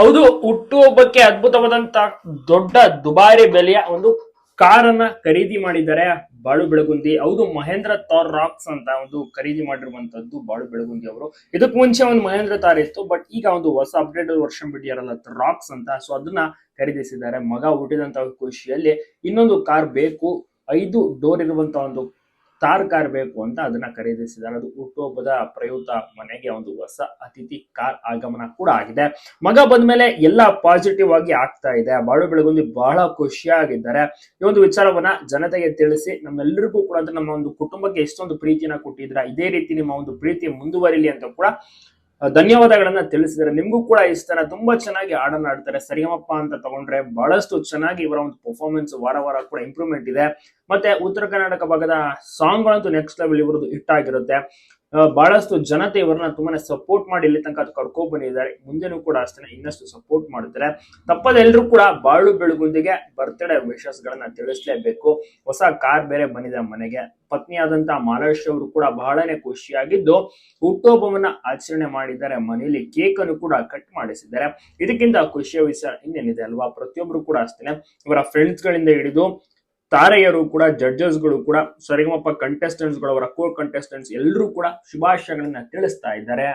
ಹೌದು, ಹುಟ್ಟುಹಬ್ಬಕ್ಕೆ ಅದ್ಭುತವಾದಂತ ದೊಡ್ಡ ದುಬಾರಿ ಬೆಲೆಯ ಒಂದು ಕಾರನ್ನ ಖರೀದಿ ಮಾಡಿದ್ದಾರೆ ಬಾಳು ಬೆಳಗುಂದಿ. ಹೌದು, ಮಹೇಂದ್ರ ಥಾರ್ ರಾಕ್ಸ್ ಅಂತ ಒಂದು ಖರೀದಿ ಮಾಡಿರುವಂತದ್ದು ಬಾಳು ಬೆಳಗುಂದಿ ಅವರು. ಇದಕ್ ಮುಂಚೆ ಒಂದು ಮಹೇಂದ್ರ ಥಾರ್ ಇತ್ತು, ಬಟ್ ಈಗ ಒಂದು ಹೊಸ ಅಪ್ಡೇಟ್ ವರ್ಷ ಬಿಟ್ಟಿಯಾರಲ್ಲ ರಾಕ್ಸ್ ಅಂತ. ಸೊ ಅದನ್ನ ಖರೀದಿಸಿದ್ದಾರೆ. ಮಗ ಹುಟ್ಟಿದಂತ ಖುಷಿಯಲ್ಲಿ ಇನ್ನೊಂದು ಕಾರ್ ಬೇಕು. ಐದು ಡೋರ್ ಇರುವಂತ ಒಂದು ತಾರ್ ಕಾರ್ ಬೇಕು ಅಂತ ಅದನ್ನ ಖರೀದಿಸಿದ್ದಾರೆ. ಅದು ಹುಟ್ಟುಹಬ್ಬದ ಪ್ರಯುಕ್ತ ಮನೆಗೆ ಒಂದು ಹೊಸ ಅತಿಥಿ ಕಾರ್ ಆಗಮನ ಕೂಡ ಆಗಿದೆ. ಮಗ ಬಂದ್ಮೇಲೆ ಎಲ್ಲ ಪಾಸಿಟಿವ್ ಆಗಿ ಆಗ್ತಾ ಇದೆ. ಬಾಳು ಬೆಳಗುಂದಿ ಬಹಳ ಖುಷಿಯಾಗಿದ್ದಾರೆ. ಈ ಒಂದು ವಿಚಾರವನ್ನ ಜನತೆಗೆ ತಿಳಿಸಿ ನಮ್ಮೆಲ್ಲರಿಗೂ ಕೂಡ ನಮ್ಮ ಒಂದು ಕುಟುಂಬಕ್ಕೆ ಎಷ್ಟೊಂದು ಪ್ರೀತಿಯನ್ನ ಕೊಟ್ಟಿದ್ರ ಇದೇ ರೀತಿ ನಿಮ್ಮ ಒಂದು ಪ್ರೀತಿ ಮುಂದುವರಿಲಿ ಅಂತ ಕೂಡ ಧನ್ಯವಾದಗಳನ್ನ ತಿಳಿಸಿದ್ದಾರೆ. ನಿಮ್ಗೂ ಕೂಡ ಇಷ್ಟನ ತುಂಬಾ ಚೆನ್ನಾಗಿ ಹಾಡನ್ನ ಆಡ್ತಾರೆ ಸರಿಯಮಪ್ಪ ಅಂತ ತಗೊಂಡ್ರೆ ಬಹಳಷ್ಟು ಚೆನ್ನಾಗಿ ಇವರ ಒಂದು ಪರ್ಫಾರ್ಮೆನ್ಸ್ ವಾರ ವಾರ ಕೂಡ ಇಂಪ್ರೂವ್ಮೆಂಟ್ ಇದೆ. ಮತ್ತೆ ಉತ್ತರ ಕರ್ನಾಟಕ ಭಾಗದ ಸಾಂಗ್ ಗಳಂತೂ ನೆಕ್ಸ್ಟ್ ಲೆವೆಲ್ ಇವರದ್ದು ಹಿಟ್ ಆಗಿರುತ್ತೆ. ಬಹಳಷ್ಟು ಜನತೆ ಇವರನ್ನ ತುಂಬಾನೇ ಸಪೋರ್ಟ್ ಮಾಡಿ ಇಲ್ಲಿ ತನಕ ಕರ್ಕೊಂಡ್ ಬಂದಿದ್ದಾರೆ. ಮುಂದೆನೂ ಕೂಡ ಅಷ್ಟೇ ಇನ್ನಷ್ಟು ಸಪೋರ್ಟ್ ಮಾಡುತ್ತಾರೆ. ತಪ್ಪದ ಎಲ್ರು ಕೂಡ ಬಾಳು ಬೆಳಗುಂದಿಗೆ ಬರ್ತ್ಡೇ ವಿಶಸ್ ಗಳನ್ನ ತಿಳಿಸ್ಲೇಬೇಕು. ಹೊಸ ಕಾರ್ ಬೇರೆ ಬಂದಿದೆ ಮನೆಗೆ. ಪತ್ನಿಯಾದಂತಹ ಮಾಲೇಶ್ ಅವರು ಕೂಡ ಬಹಳನೇ ಖುಷಿಯಾಗಿದ್ದು, ಹುಟ್ಟುಹಬ್ಬವನ್ನ ಆಚರಣೆ ಮಾಡಿದ್ದಾರೆ. ಮನೆಯಲ್ಲಿ ಕೇಕ್ ಅನ್ನು ಕೂಡ ಕಟ್ ಮಾಡಿಸಿದ್ದಾರೆ. ಇದಕ್ಕಿಂತ ಖುಷಿಯ ವಿಷಯ ಇನ್ನೇನಿದೆ ಅಲ್ವಾ? ಪ್ರತಿಯೊಬ್ರು ಕೂಡ ಅಷ್ಟೇ ಇವರ ಫ್ರೆಂಡ್ಸ್ ಗಳಿಂದ ಹಿಡಿದು ತಾರೆಯರು ಕೂಡ ಜಡ್ಜಸ್ಗಳು ಕೂಡ ಸರಿಗಮಪ್ಪ ಕಂಟೆಸ್ಟೆಂಟ್ಸ್ಗಳು ಅವರ ಕೋ ಕಂಟೆಸ್ಟೆಂಟ್ಸ್ ಎಲ್ಲರೂ ಕೂಡ ಶುಭಾಶಯಗಳನ್ನ ತಿಳಿಸ್ತಾ ಇದ್ದಾರೆ.